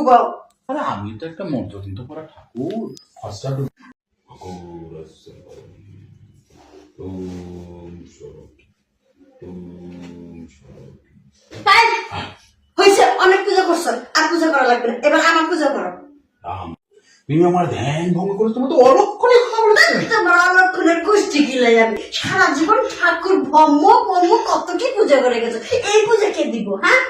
ডুবাও আরে আমি তো একটা মন্ত্রদিন তো পড়া ঠাকুর। খসড়া ডুব তাই হয়েছে অনেক পূজা করছ আর পূজা করা লাগবে না। এবার আমার পূজা করো। রাম তুমি আমার ধ্যান ভঙ্গ করে তোমার তো অলক্ষণে কথা বলেছ তোমার অলক্ষণের গোষ্ঠী গিলে যাবে। সারা জীবন ঠাকুর ভম্ম কম্ম কত কি পূজা করে গেছো? এই পূজা কে দিব হ্যাঁ?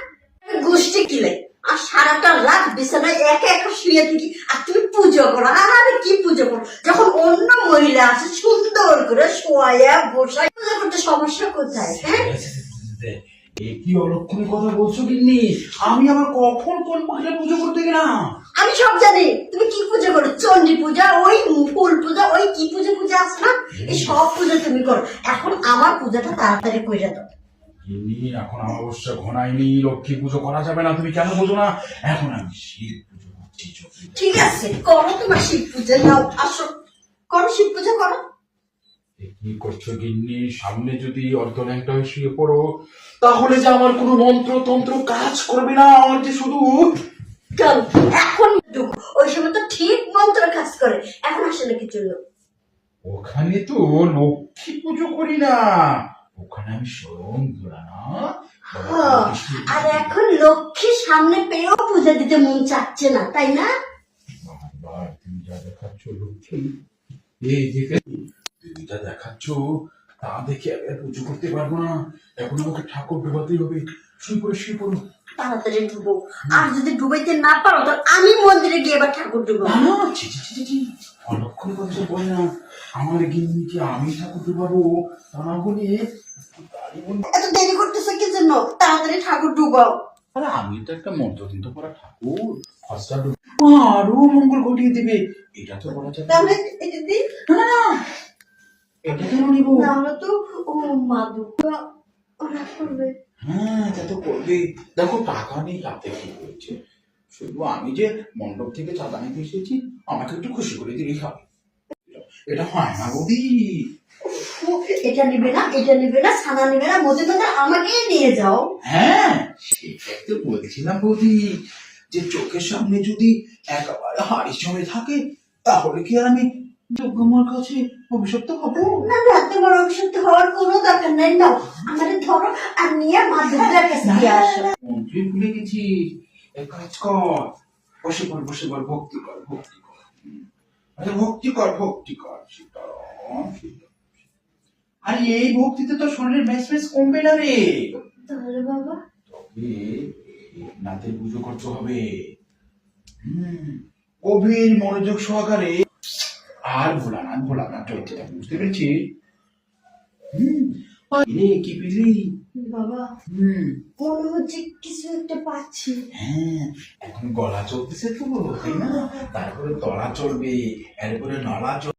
গোষ্ঠী কিলে আর সারাটা রাত বিছানায় একা একা শুয়ে থাকি। আর তুমি পুজো করো। আরে কি পুজো করো? যখন অন্য মহিলা আছে সুন্দর করে শোয়া বসায়। পূজা করতে সমস্যা কোথায়? হ্যাঁ? কি অলক্ষণে কথা বলছো কিন্নি আমি আবার কখন কোন মহিলা পুজো করতে গেলাম? আমি সব জানি। তুমি কি পূজা করো? চণ্ডী পূজা ওই ফুল পূজা ওই কি পুজো পূজা আছে না? এই সব পূজা তুমি করো। এখন আমার পূজাটা তাড়াতাড়ি করে দাও। কিন্নি এখন অমাবস্যা ঘনায়নি লক্ষ্মী পুজো করা যাবে না তুমি কেন বোঝো না? এখন আমি শিব পুজো করছি ঠিক আছে করো তোমার শিব পূজা নাও আসো। করো শিব পূজা করো। কি করছ গিন্নি? সামনে যদি অর্ধন্যাংটা হয়ে শুয়ে পড়ো তাহলে যে আমার কোনো মন্ত্র তন্ত্র কাজ করবে না আমার যে শুধু চল এখন ওই সময় তো ঠিক মন্ত্র কাজ করে এখন আসে না কিছু লোক ওখানে তো লক্ষ্মী পুজো করি না। ওখানে আমি স্বয়ং আর এখন লক্ষ্মী সামনে পেয়েও পূজা দিতে মন চাচ্ছে না তাই না? বারবার তুমি যা দেখাচ্ছ লক্ষ্মী এই দেখে তুমি যা দেখাচ্ছ তা দেখে আমি আর পুজো করতে পারব না। এখন আমাকে ঠাকুর ডোবাতেই হবে। শুয়ে পড়ে শুয়ে পড়ো। তাড়াতাড়ি ডুবো। আর যদি ডুবাইতে না পারো তো আমি মন্দিরে গিয়ে এবার ঠাকুর ডুবো। না ছি অলক্ষণ কথা বলে না। আমার গিন্নিকে আমি ঠাকুর ডুবাবো তা না বলে এত দেরি করতেছে কি জন্য? তাড়াতাড়ি ঠাকুর ডুবাও। আরে আমি তো একটা মন্ত্রদিন তো পড়া ঠাকুর খসড়া আরও মঙ্গল ঘটিয়ে দিবে। এটা তো বলা যাবে তাহলে এটা দিই না না, না। এটা কেন নিব? নাহলে তো ও ওরা করবে। হ্যাঁ তা তো করবে দেখো টাকা নেই হাতে কি হয়েছে? শুধু আমি যে মণ্ডপ থেকে চাঁদা নিতে এসেছি আমাকে একটু খুশি করে দিলেই হবে। এটা হয় না বৌদি। এটা নিবে না এটা নিবে না ছানা নিবে না আমাকেই নিয়ে যাও। হ্যাঁ সেটাই তো বলছিলাম বৌদি যে চোখের সামনে যদি একেবারে হাড়ি জমে থাকে তাহলে কি আর আমি কাছে অভিশপ্ত হব? না না তোমার অভিশপ্ত হওয়ার কোনো দরকার নেই নাও আমাদের ধরো আর নিয়ে মা দুর্গার কাছে দিয়ে আসো। মন্ত্রী ভুলে গেছি। এক কাজ কর বসে পর বসে পর ভক্তি কর ভক্তি কর। আরে ভক্তি কর ভক্তি কর সীতারাম। আরে এই ভক্তিতে তো শরীরের মেস মেস কমবে না রে। তাহলে বাবা? তবে নাথের পুজো করতে হবে। হুম গভীর মনোযোগ সহকারে। আর ভোলানাথ ভোলানাথ চৈত্রটা বুঝতে পেরেছি হুম কি পেলি? বাবা হুম। মনে হচ্ছে কিছু একটা পাচ্ছি। হ্যাঁ এখন গলা চলতেছে তো তাই না? তারপরে তলা চলবে এরপরে নলা চলবে